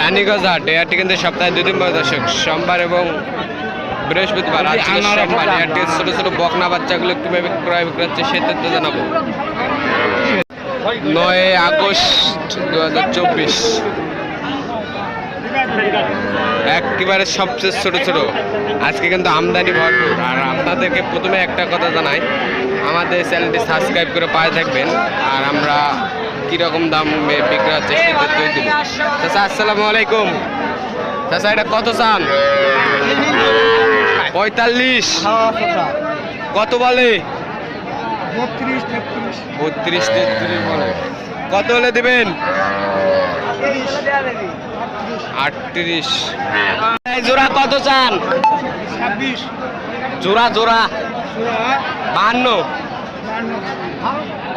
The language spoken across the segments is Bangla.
রানীগঞ্জ হাট এই হাটটি কিন্তু সপ্তাহে দুই দিন বড় দর্শক সোমবার এবং বৃহস্পতিবার আজকে সোমবার এই হাটটি ছোট ছোট বকনা বাচ্চাগুলো কীভাবে ক্রয় বিক্রয় হচ্ছে সে তথ্য জানাব। নয় আগস্ট দু হাজার চব্বিশ। একেবারে সবচেয়ে ছোট ছোট। আজকে কিন্তু আমদানি ভরপুর। আর আপনাদেরকে প্রথমে একটা কথা জানাই আমাদের চ্যানেলটি সাবস্ক্রাইব করে পায়ে থাকবেন। আর আমরা কীরকম দামে বিক্রি হচ্ছে সেটা তৈরি দেবো? চাচা আসসালামু আলাইকুম। চাচা এটা কত চান? পঁয়তাল্লিশ। কত বলে? বত্রিশ তেত্রিশ বলে। কত হলে দেবেন? আটত্রিশ। জোড়া কত চান? ছাব্বিশ। জোড়া জোড়া। বাহান্ন।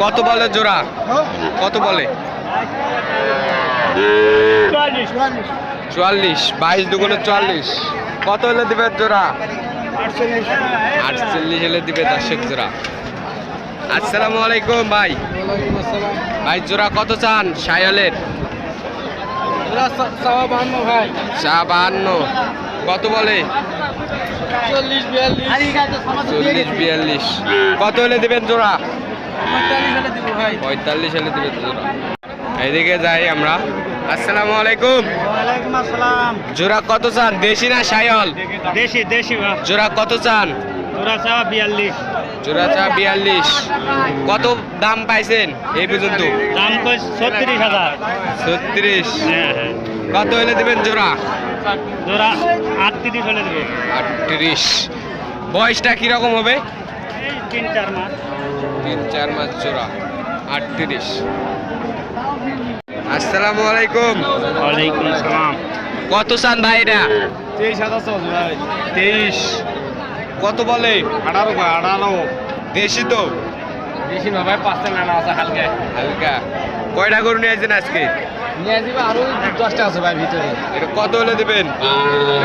কত বলে জোড়া? কত বলে? চুয়াল্লিশ। বাইশ দুগুণে চুয়াল্লিশ। কত হলে দিবে জোড়া? আটচল্লিশ হলে দিবে দর্শক জোড়া। আসসালামু আলাইকুম, ভাই। ভাই, জোড়া কত চান সায়লের বাহান্ন কত বলে? চল্লিশ, বিয়াল্লিশ। কত হলে দিবেন জোড়া? পঁয়তাল্লিশ হলে দিব জোড়া। এইদিকে যাই আমরা। আসসালামু আলাইকুম। আসসালাম। জোড়া কত চান? দেশি না সায়ল দেশি দেশি জোড়া কত চান? বিয়াল্লিশ। জোড়া চা বিয়াল্লিশ। কত দাম পাইছেন এই পর্যন্ত? দাম ছত্রিশ হাজার। ছত্রিশ। হ্যাঁ হ্যাঁ। কত হলে দেবেন জোড়া? তোরা আটত্রিশ হলে দেবো। আটত্রিশ। বয়সটা কীরকম হবে? তিন চার মাস। তিন চার মাস জোড়া আটত্রিশ। আসসালামু আলাইকুম। ওয়ালাইকুম আসসালাম কত চান ভাই এটা? তেইশ ভাই। তেইশ। কত বলে? আঠারো ভাই আঠারো। দেশি তো? বেশি না ভাই পাঁচটা নানা আছে হালকা। হালকা। কয়টা গরু নিয়ে আসছেন আজকে? নিয়ে যাবে আরও দশটা আছে ভাই ভিতরে। এটা কত হলে দেবেন?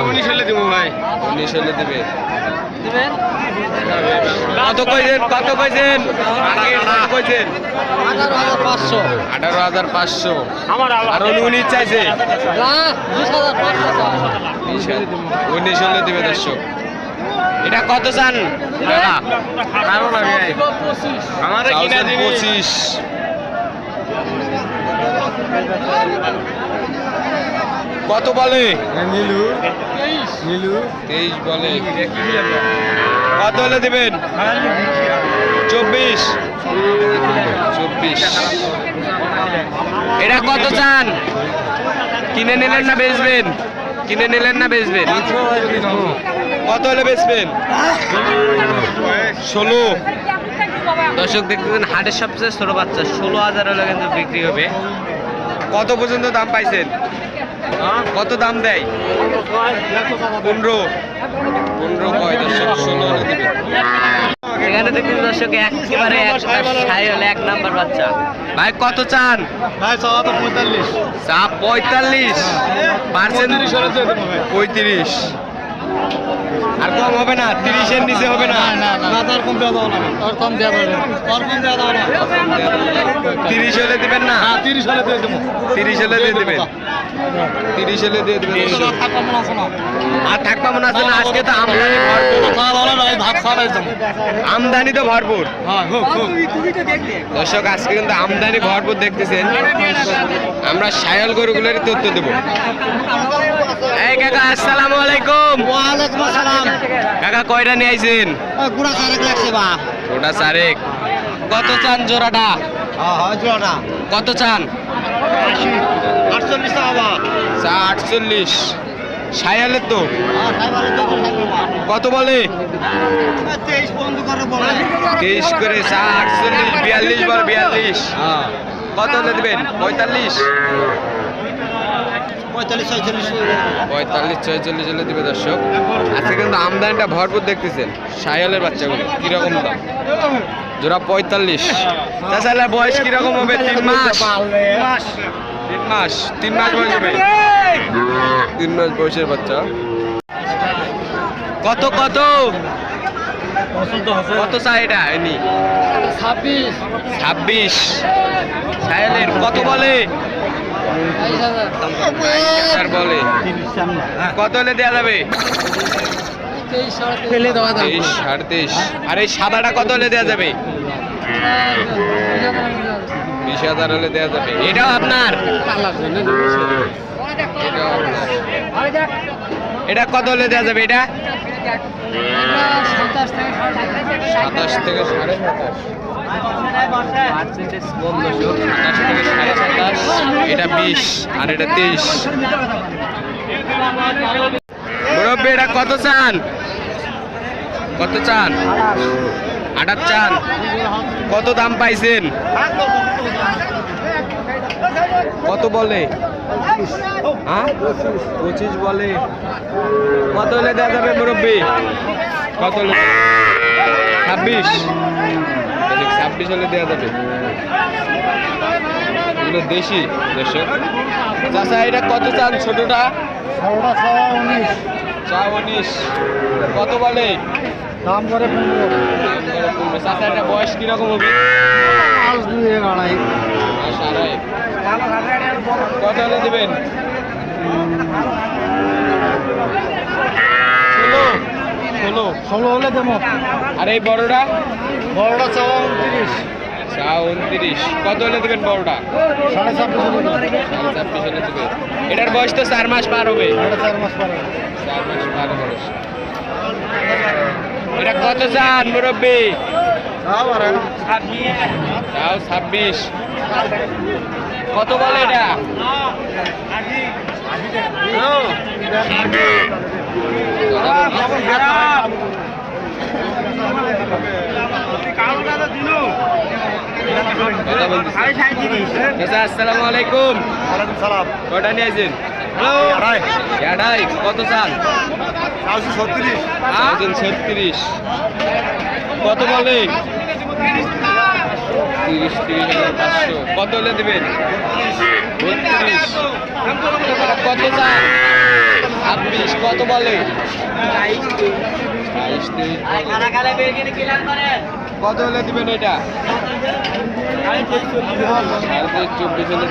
উনিশ হলে দিব ভাই। উনিশ হলে দেবেন। কত কইছেন কত কইছেন? আগে কইছেন? আঠারো হাজার পাঁচশো। আঠারো হাজার পাঁচশো। আমার আর উনিশ চাইছে? উনিশ হলে দেবে দর্শক এটা কত চান? পঁচিশ। কত বলে? নীলু। নীলু। তেইশ বলে। কত হলে দেবেন? চব্বিশ। চব্বিশ। এটা কত চান? কিনে নিলেন না বেচবেন? কিনে নিলেন না বেচবেন? কত হলে বেচবেন? ষোলো। দর্শক দেখতেছেন হাটের সবচেয়ে ছোট বাচ্চা ষোলো হাজার হলে কিন্তু বিক্রি হবে। কত পর্যন্ত দাম পাইছেন? কত দাম দেয়? পনেরো। পনেরো কয় দর্শক? ষোলো দিবে। এখানে দেখুন দর্শক একেবারে এক নাম্বার বাচ্চা। ভাই কত চান? ভাই তো পঁয়তাল্লিশ। চা পঁয়তাল্লিশ। পার্সেন্ট পঁয়ত্রিশ। আর কম হবে না তিরিশের নিচে হবে না। না তার কম দেওয়া না। তার কম দেওয়া যাবে না। কম দেওয়া যাবে না। তিরিশ হলে দিবেন না? হ্যাঁ তিরিশ হলে দিয়ে দেবো। তিরিশ হলে দিয়ে দেবেন। তিরিশ হলে দিয়ে দেবেন। আর থাকবা মনে আছে না। আজকে তো আমদানি ভাত খাওয়াই আমদানি তো ভরপুর। হ্যাঁ দর্শক আজকে কিন্তু আমদানি ভরপুর দেখতেছেন। আমরা সায়ল গরুগুলোর তথ্য দেব। এই কাকা আসসালামু আলাইকুম। ওয়ালাইকুম আসসালাম। কাকা কয়টা নিয়ে আইছেন? গুড়া চারেক লাগছে বা। ওটা চারেক কত চান জোড়াটা? হ্যাঁ হ্যাঁ জোড়া কত চান? আটচল্লিশ টাকা আটচল্লিশ। সায়ালের তো। কত বলে? তেইশ বন্ধ করে আটচল্লিশ বিয়াল্লিশ বল বিয়াল্লিশ। কত হলে দেবেন? পঁয়তাল্লিশ? পঁয়তাল্লিশ, ছয়চল্লিশ। পঁয়তাল্লিশ, ছয়চল্লিশ হলে দিবে দর্শক। আজকে কিন্তু আমদানিটা ভরপুর দেখতেছেন সায়ালের বাচ্চাগুলো, কীরকম দাম? জোড়া পঁয়তাল্লিশ। তাছাড়া বয়স কীরকম হবে? তিন মাস? তিন মাস তিন মাস বয়স হবে। তিন মাস বয়সের বাচ্চা। কত কত? কত চা এটা, এনি? ছাব্বিশ। ছাব্বিশ। সায়ালের কত বলে? বলে কত হলে দেওয়া যাবে? আর সাদাটা কত হলে দেওয়া যাবে? বিশ হাজার হলে দেওয়া যাবে। এটাও আপনার। এটা কত হলে দেওয়া যাবে এটা? সাতাশ থেকে সাড়ে সাতাশ। এটা বিশ, আর এটা কত চান? কত চান? আটার চান। কত দাম পাইছেন? কত বলে? হ্যাঁ? পঁচিশ বলে। কত হলে দেওয়া যাবে মুরব্বী? কত হলে? ছাব্বিশ। ছাব্বিশ হলে দেওয়া যাবে। দেশি চাষা এটা কত চান ছোটটা? উনিশ। চা উনিশ কত বলে? দাম করে পনেরো। চাষা এটা বয়স কীরকম হবে? আড়াই। আড়াই। কত হলে দেবেন? ষোলো। ষোলো। হলে দেবো। আর এই বড়টা? বড়টা সওয়া উনত্রিশ। চা উনত্রিশ। কত হলে দেবেন বড়টা? সাড়ে ছাব্বিশ সাড়ে ছাব্বিশ হলে দেবেন। এটার বয়স তো চার মাস পার হবে। চার মাস পরে চার মাস পার বয়স এটা কত চান মুরব্বী? তাও ছাব্বিশ। কত বলে এটা? কথা বলতেছি। চাচা, আসসালামু আলাইকুম। কয়টা নিয়ে আড়াই এটাই কত চান চারশো ছত্রিশ। কত বলে? তিরিশ তিরিশ হাজার পাঁচশো। কত হলে দেবেন? বত্রিশ। কত চান ছাব্বিশ কত বলে? বাইশ কত হলে দিবেন এটা? চব্বিশ হলে